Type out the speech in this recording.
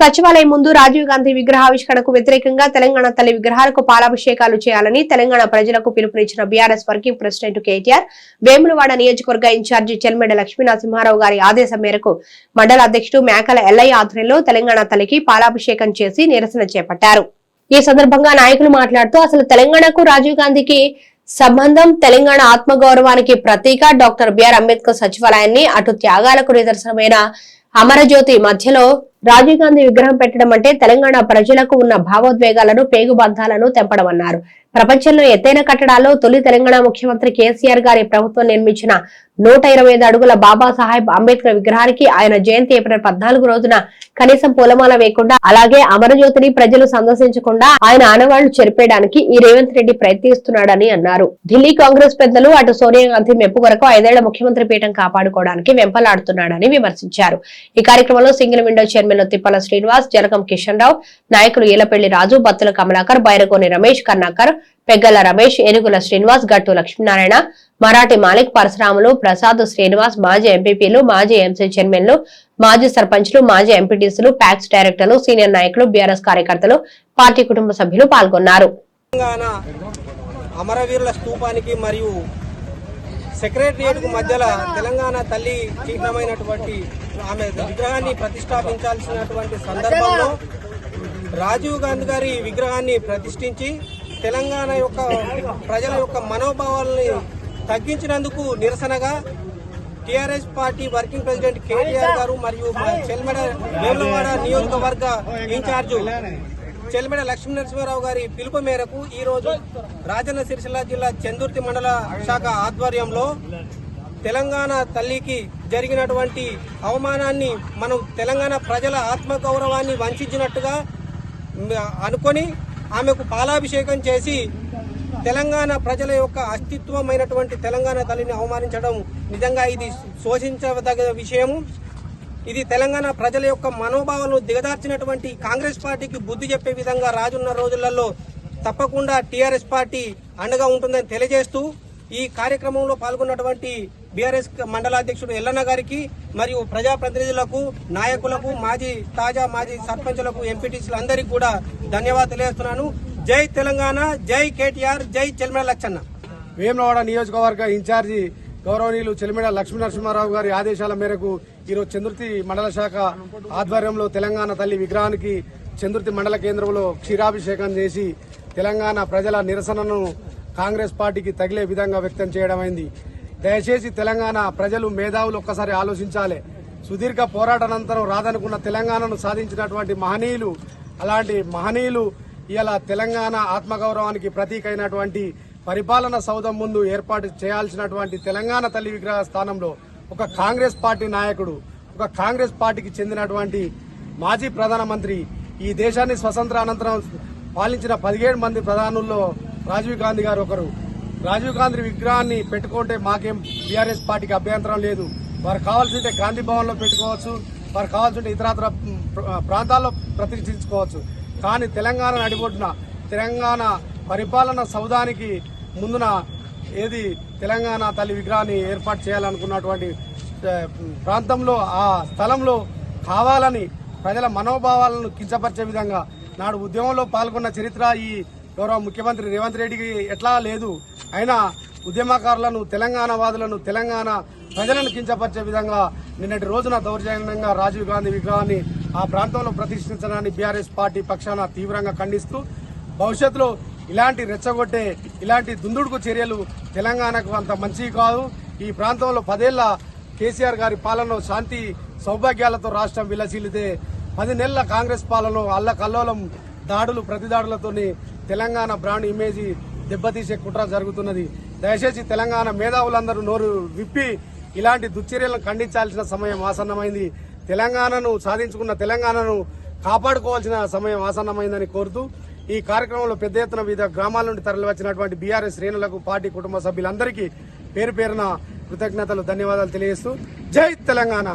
సచివాలయం ముందు రాజీవ్ గాంధీ విగ్రహావిష్కరణకు వ్యతిరేకంగా తెలంగాణ తల్లి విగ్రహాలకు పాలాభిషేకాలు చేయాలని తెలంగాణ ప్రజలకు పిలుపునిచ్చిన BRS working president KTR Vemulawada నియోజకవర్గ ఇన్ఛార్జి చెల్మెడ లక్ష్మీనరసింహారావు గారి ఆదేశం మేరకు మండల అధ్యక్షుడు మేకల ఎల్లయ్య ఆధ్వర్యంలో తెలంగాణ తల్లికి పాలాభిషేకం చేసి నిరసన చేపట్టారు. ఈ సందర్భంగా నాయకులు మాట్లాడుతూ అసలు తెలంగాణకు రాజీవ్ గాంధీకి సంబంధం తెలంగాణ ఆత్మగౌరవానికి ప్రతీక డాక్టర్ బిఆర్ అంబేద్కర్ సచివాలయాన్ని అటు త్యాగాలకు నిదర్శనమైన అమరజ్యోతి మధ్యలో రాజీవ్ గాంధీ విగ్రహం పెట్టడం అంటే తెలంగాణ ప్రజలకు ఉన్న భావోద్వేగాలను పేగుబంధాలను తెంపడమన్నారు. ప్రపంచంలో ఎత్తైన కట్టడాల్లో తొలి తెలంగాణ ముఖ్యమంత్రి కేసీఆర్ గారి ప్రభుత్వం నిర్మించిన నూట ఇరవై ఐదు అడుగుల బాబాసాహెబ్ అంబేద్కర్ విగ్రహానికి ఆయన జయంతి ఏప్రిల్ పద్నాలుగు రోజున కనీసం పూలమాల వేయకుండా అలాగే అమరజ్యోతిని ప్రజలు సందర్శించకుండా ఆయన ఆనవాళ్ళు చెరిపేయడానికి ఈ రేవంత్ రెడ్డి ప్రయత్నిస్తున్నాడని అన్నారు. ఢిల్లీ కాంగ్రెస్ పెద్దలు అటు సోనియా గాంధీ మెప్పు కొరకు ఐదేళ్ళ ముఖ్యమంత్రి పీఠం కాపాడుకోవడానికి వెంపలాడుతున్నాడని విమర్శించారు. ఈ కార్యక్రమంలో single window chairman Tippala Srinivas Jalagam Kishan Rao నాయకులు ఈలపల్లి రాజు బత్తుల కమలాకర్ బైరగోని రమేష్ కర్ణాకర్ పెగ్గల రమేష్ ఏనుగుల శ్రీనివాస్ గట్టు లక్ష్మీనారాయణ మరాఠీ మాలిక్ పరశురాములు ప్రసాద్ శ్రీనివాస్ మాజీ ఎంపీపీలు మాజీ ఎంసీ చైర్మన్లు మాజీ సర్పంచ్లు మాజీ ఎంపీటీసీలు ప్యాక్స్ డైరెక్టర్లు సీనియర్ నాయకులు బీఆర్ఎస్ కార్యకర్తలు పార్టీ కుటుంబ సభ్యులు పాల్గొన్నారు. అమరవీరుల స్తూపానికి మరియు సెక్రటరియట్కు మధ్యలో తెలంగాణ తల్లి చిహ్నమైనటువంటి ఆమె విగ్రహాన్ని ప్రతిష్టాపించాల్సినటువంటి సందర్భంలో రాజీవ్ గాంధీ గారి విగ్రహాన్ని ప్రతిష్ఠించి తెలంగాణ యొక్క ప్రజల యొక్క మనోభావాలని తగ్గించినందుకు నిరసనగా TRS party working president KTR garu మరియు మా చెల్మెడ వేములవాడ నియోజకవర్గ ఇన్ఛార్జు చెల్లిమెడ లక్ష్మీ నరసింహారావు గారి పిలుపు మేరకు ఈ రోజు రాజన్న సిరిసిల్ల జిల్లా చందుర్తి మండల శాఖ ఆధ్వర్యంలో తెలంగాణ తల్లికి జరిగినటువంటి అవమానాన్ని మనం తెలంగాణ ప్రజల ఆత్మగౌరవాన్ని వంచినట్టుగా అనుకొని ఆమెకు పాలాభిషేకం చేసి తెలంగాణ ప్రజల యొక్క అస్తిత్వమైనటువంటి తెలంగాణ తల్లిని అవమానించడం నిజంగా ఇది శోషించదగిన విషయము. ఇది తెలంగాణ ప్రజల యొక్క మనోభావాలను దిగదార్చినటువంటి కాంగ్రెస్ పార్టీకి బుద్ధి చెప్పే విధంగా రాజున్న రోజులలో తప్పకుండా టీఆర్ఎస్ పార్టీ అండగా ఉంటుందని తెలియజేస్తూ ఈ కార్యక్రమంలో పాల్గొన్నటువంటి బీఆర్ఎస్ మండలాధ్యక్షుడు ఎల్లన్న గారికి మరియు ప్రజాప్రతినిధులకు నాయకులకు మాజీ తాజా మాజీ సర్పంచులకు ఎంపీటీసీలు అందరికీ కూడా ధన్యవాదాలు తెలియజేస్తున్నాను. జై తెలంగాణ జై కేటీఆర్ జై చెల్మిడ లచ్చన్న. వేమనవాడ నియోజకవర్గ ఇన్ఛార్జి గౌరవనీయులు చెల్మిడ లక్ష్మీ నరసింహారావు గారి ఆదేశాల మేరకు ఈరోజు చంద్రుతి మండల శాఖ ఆధ్వర్యంలో తెలంగాణ తల్లి విగ్రహానికి చంద్రుతి మండల కేంద్రంలో క్షీరాభిషేకం చేసి తెలంగాణ ప్రజల నిరసనను కాంగ్రెస్ పార్టీకి తగిలే విధంగా వ్యక్తం చేయడమైంది దయచేసి తెలంగాణ ప్రజలు మేధావులు ఒక్కసారి ఆలోచించాలి. సుదీర్ఘ పోరాటానంతరం రాదనుకున్న తెలంగాణను సాధించినటువంటి మహనీయులు అలాంటి మహనీయులు ఇలా తెలంగాణ ఆత్మగౌరవానికి ప్రతీక అయినటువంటి పరిపాలన సౌధం ముందు ఏర్పాటు చేయాల్సినటువంటి తెలంగాణ తల్లి విగ్రహ స్థానంలో ఒక కాంగ్రెస్ పార్టీ నాయకుడు ఒక కాంగ్రెస్ పార్టీకి చెందినటువంటి మాజీ ప్రధానమంత్రి ఈ దేశాన్ని స్వతంత్ర అనంతరం పాలించిన పదిహేడు మంది ప్రధానుల్లో రాజీవ్ గాంధీ గారు ఒకరు. రాజీవ్ గాంధీ విగ్రహాన్ని పెట్టుకుంటే మాకేం బీఆర్ఎస్ పార్టీకి అభ్యంతరం లేదు. వారు కావాల్సింటే గాంధీ భవన్లో పెట్టుకోవచ్చు వారు కావాల్సింటే ఇతరత్ర ప్రాంతాల్లో ప్రతిష్ఠించుకోవచ్చు. కానీ తెలంగాణ నడిబొడ్డున తెలంగాణ పరిపాలన సౌధానికి ముందున ఏది తెలంగాణ తల్లి విగ్రహాన్ని ఏర్పాటు చేయాలనుకున్నటువంటి ప్రాంతంలో ఆ స్థలంలో కావాలని ప్రజల మనోభావాలను కించపరిచే విధంగా నాడు ఉద్యమంలో పాల్గొన్న చరిత్ర ఈ గౌరవ ముఖ్యమంత్రి రేవంత్ రెడ్డికి ఎట్లా లేదు. అయినా ఉద్యమకారులను తెలంగాణ వాదులను తెలంగాణ ప్రజలను కించపరిచే విధంగా నిన్నటి రోజున దౌర్జన్యంగా రాజీవ్ గాంధీ విగ్రహాన్ని ఆ ప్రాంతంలో ప్రతిష్ఠించడాన్ని బీఆర్ఎస్ పార్టీ పక్షాన తీవ్రంగా ఖండిస్తూ భవిష్యత్తులో ఇలాంటి రెచ్చగొట్టే ఇలాంటి దుందుడుకు చర్యలు తెలంగాణకు అంత మంచివి కాదు. ఈ ప్రాంతంలో పదేళ్ళ కేసీఆర్ గారి పాలనలో శాంతి సౌభాగ్యాలతో రాష్ట్రం విలసిల్లితే పది నెలల కాంగ్రెస్ పాలనలో అల్ల కల్లోలం దాడులు ప్రతిదాడులతోని తెలంగాణ బ్రాండ్ ఇమేజ్ దెబ్బతీసే కుట్ర జరుగుతున్నది. దయచేసి తెలంగాణ మేధావులందరూ నోరు విప్పి ఇలాంటి దుశ్చర్యలను ఖండించాల్సిన సమయం ఆసన్నమైంది. తెలంగాణను సాధించుకున్న తెలంగాణను కాపాడుకోవాల్సిన సమయం ఆసన్నమైందని కోరుతూ ఈ కార్యక్రమంలో పెద్ద ఎత్తున వివిధ గ్రామాల నుండి తరలివచ్చినటువంటి బీఆర్ఎస్ శ్రేణులకు పార్టీ కుటుంబ సభ్యులందరికీ పేరు పేరున కృతజ్ఞతలు ధన్యవాదాలు తెలియజేస్తూ జై తెలంగాణ.